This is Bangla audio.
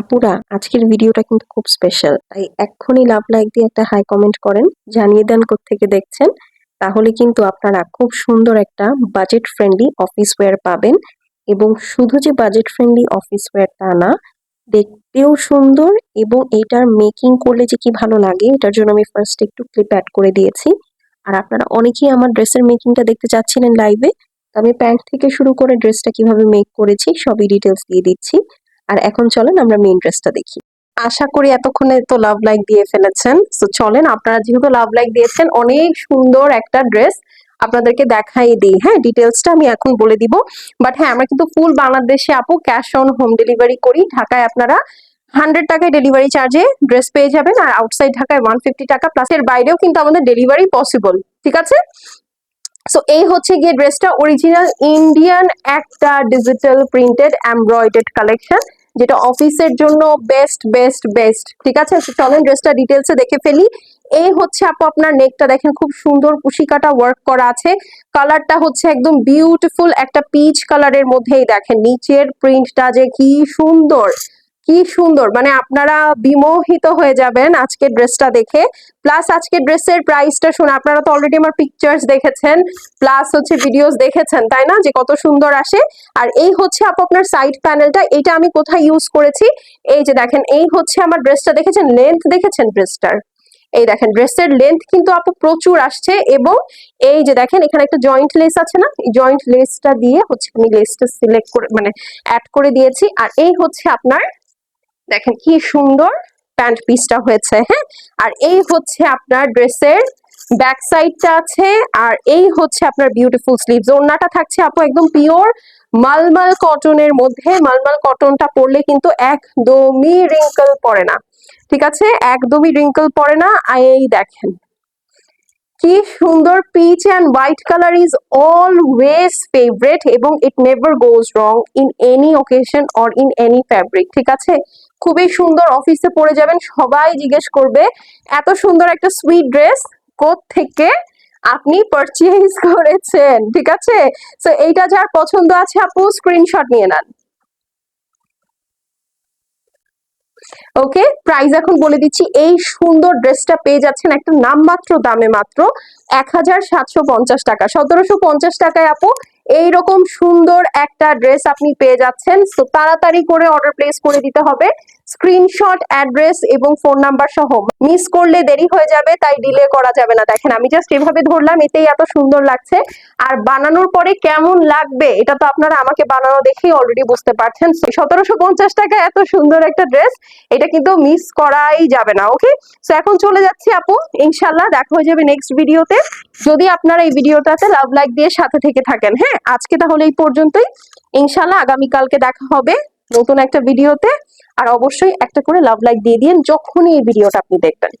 আপুরা, আজকের ভিডিওটা কিন্তু খুব স্পেশাল তাই এক্ষুনি লাভ লাইক দিয়ে একটা হাই কমেন্ট করেন, জানিয়ে দেন থেকে দেখছেন। তাহলে কিন্তু আপনারা খুব সুন্দর একটা বাজেট ফ্রেন্ডলি অফিস ওয়্যার পাবেন এবং শুধু যে বাজেট ফ্রেন্ডলি অফিস ওয়্যার তা না, দেখতেও সুন্দর এবং এটার মেকিং করলে যে কি ভালো লাগে, এটার জন্য আমি ফার্স্ট একটু ক্লিপ অ্যাড করে দিয়েছি। আর আপনারা অনেকেই আমার ড্রেসের মেকিংটা দেখতে চাচ্ছিলেন লাইভে আমি প্যান্ট থেকে শুরু করে ড্রেসটা কীভাবে মেক করেছি, সবই ডিটেলস দিয়ে দিচ্ছি। আর এখন চলেন আমরা মেইন ড্রেসটা দেখি। আশা করি এতক্ষণে তো লাভ লাইক দিয়ে ফেলেছেন। তো চলেন আপনারা যেহেতু লাভ লাইক দিয়েছেন, অনেক সুন্দর একটা ড্রেস আপনাদেরকে দেখাই দিই। হ্যাঁ ডিটেলসটা আমি এখন বলে দিব। বাট হ্যাঁ আমরা কিন্তু ফুল বাংলাদেশে আপু ক্যাশ অন হোম ডেলিভারি করি। ঢাকায় আপনারা হান্ড্রেড টাকায় ডেলিভারি চার্জে ড্রেস পেয়ে যাবেন। আর আউটসাইড ঢাকায় ওয়ান ফিফটি টাকা প্লাস এর বাইরেও কিন্তু আমাদের ডেলিভারি পসিবল ঠিক আছে? সো এই হচ্ছে গিয়ে ড্রেসটা অরিজিনাল ইন্ডিয়ান একটা ডিজিটাল প্রিন্টেড এমব্রয়ডেড কালেকশন যেটা অফিসের জন্য বেস্ট বেস্ট বেস্ট ঠিক আছে? চলেন ড্রেসটা ডিটেলসে দেখে ফেলি। এই হচ্ছে আপু, আপনার নেকটা দেখেন, খুব সুন্দর কুশিকাটা ওয়ার্ক করা আছে। কালারটা হচ্ছে একদম বিউটিফুল একটা পিচ কালারের মধ্যেই দেখেন, নিচের প্রিন্টটা যে কি সুন্দর। কি সুন্দর মানে আপনারা বিমোহিত হয়ে যাবেন আজকের ড্রেসটা দেখে। প্লাস আজকের ড্রেসের প্রাইসটা শুনে আপনারা তো অলরেডি আমার পিকচার্স দেখেছেন প্লাস হচ্ছে ভিডিওস দেখেছেন, তাই না? যে কত সুন্দর আসে। আর এই হচ্ছে আপু আপনার সাইড প্যানেলটা এটা আমি কোথায় ইউজ করেছি? এই যে দেখেন, এই হচ্ছে আমার ড্রেসটা দেখেছেন? লেন্থ দেখেছেন ড্রেসটার এই দেখেন ড্রেসের লেন্থ কিন্তু আপু প্রচুর আসছে এবং এই যে দেখেন, এখানে একটা জয়েন্ট লেস আছে না? জয়েন্ট লেসটা দিয়ে হচ্ছে আমি লেসটা সিলেক্ট করে মানে অ্যাড করে দিয়েছি। আর এই হচ্ছে আপনার দেখেন কি সুন্দর প্যান্ট পিসটা হয়েছে হ্যাঁ? আর এই হচ্ছে আপনার ড্রেসের ব্যাক সাইডটা আছে, আর এই হচ্ছে আপনার বিউটিফুল স্লিভস ওড়নাটা থাকছে আপু একদম পিওর মালমাল কটনের মধ্যে। মালমাল কটনটা পরলে কিন্তু একদমই রিঙ্কল পড়ে না। ঠিক আছে? একদমই রিঙ্কল পড়ে না। এই দেখেন, কি সুন্দর peach and white colour is always favourite এবং it never goes wrong in any occasion or in any fabric ঠিক আছে? খুবই সুন্দর অফিসে পরে যাবেন। সবাই জিজ্ঞেস করবে, এত সুন্দর একটা সুইট ড্রেস থেকে আপনি পারচেজ করেছেন, ঠিক আছে? তো এইটা যার পছন্দ আছে, আপু স্ক্রিনশট নিয়ে নেন। ওকে প্রাইস এখন বলে দিচ্ছি, এই সুন্দর ড্রেসটা পেয়ে যাচ্ছেন একটা নামমাত্র দামে মাত্র এক হাজার সাতশো পঞ্চাশ টাকা। সতেরোশো পঞ্চাশ টাকায়, আপু এইরকম সুন্দর একটা ড্রেস আপনি পেয়ে যাচ্ছেন। তো তাড়াতাড়ি করে অর্ডার প্লেস করে দিতে হবে। স্ক্রিনশট অ্যাড্রেস এবং ফোন নাম্বার সহ। মিস করলে দেরি হয়ে যাবে, তাই ডিলে করা যাবে না। দেখেন, আমি জাস্ট এভাবে ধরলাম, এতেই এত সুন্দর লাগছে। আর বানানোর পরে কেমন লাগবে, এটা তো আপনারা আমাকে বানানো দেখেই অলরেডি বুঝতে পারছেন। সতেরোশো পঞ্চাশ টাকা এত সুন্দর একটা ড্রেস, এটা কিন্তু মিস করাই যাবে না ওকে সো এখন চলে যাচ্ছি আপু। ইনশাল্লাহ দেখা হয়ে যাবে নেক্সট ভিডিওতে যদি আপনারা এই ভিডিওটাতে লাভ লাইক দিয়ে সাথে থেকে থাকেন হ্যাঁ? আজকে তাহলে এই পর্যন্তই। ইনশাল্লাহ আগামীকালকে দেখা হবে নতুন একটা ভিডিওতে। আর অবশ্যই একটা করে লাভ লাইক দিয়ে দিন যখনই এই ভিডিওটা আপনি দেখবেন।